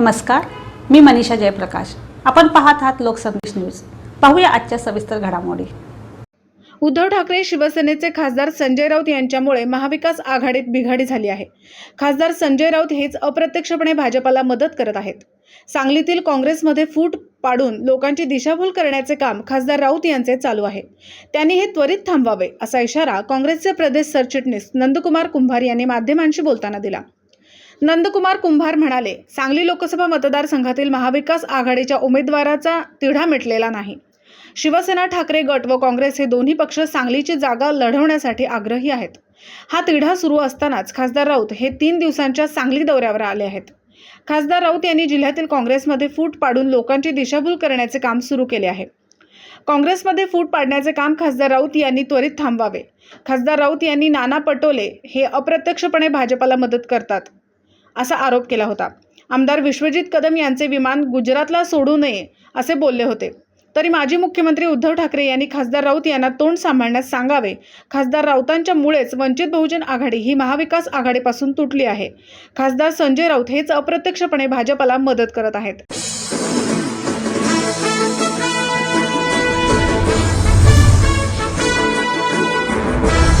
नमस्कार मी मनीषा जयप्रकाश. आपण पाहत आहात लोकसंदेश न्यूज. पाहूया आजच्या सविस्तर घडामोडी. उद्धव ठाकरे शिवसेनेचे खासदार संजय राऊत यांच्यामुळे महाविकास आघाडीत बिघाडी झाली आहे. खासदार संजय राऊत हेच अप्रत्यक्षपणे भाजपाला मदत करत आहेत. सांगलीतील काँग्रेसमध्ये फूट पाडून लोकांची दिशाभूल करण्याचे काम खासदार राऊत यांचे चालू आहे. त्यांनी हे त्वरित थांबवावे असा इशारा काँग्रेसचे प्रदेश सरचिटणीस नंदकुमार कुंभार यांनी माध्यमांशी बोलताना दिला. नंदकुमार कुंभार म्हणाले सांगली लोकसभा मतदारसंघातील महाविकास आघाडीच्या उमेदवाराचा तिढा मिटलेला नाही. शिवसेना ठाकरे गट व काँग्रेस हे दोन्ही पक्ष सांगलीची जागा लढवण्यासाठी आग्रही आहेत. हा तिढा सुरू असतानाच खासदार राऊत हे तीन दिवसांच्या सांगली दौऱ्यावर आले आहेत. खासदार राऊत यांनी जिल्ह्यातील काँग्रेसमध्ये फूट पाडून लोकांची दिशाभूल करण्याचे काम सुरू केले आहे. काँग्रेसमध्ये फूट पाडण्याचे काम खासदार राऊत यांनी त्वरित थांबवावे. खासदार राऊत यांनी नाना पटोले हे अप्रत्यक्षपणे भाजपाला मदत करतात. असा आरोप केला होता. आमदार विश्वजित कदम यांचे विमान गुजरातला सोडू नये असे बोलले होते. तरी माजी मुख्यमंत्री उद्धव ठाकरे यांनी खासदार राऊत यांना तोंड सांभाळण्यास सांगावे. खासदार राऊतांच्या मुळेच वंचित बहुजन आघाडी ही महाविकास आघाडीपासून तुटली आहे. खासदार संजय राऊत हेच अप्रत्यक्षपणे भाजपला मदत करत आहेत.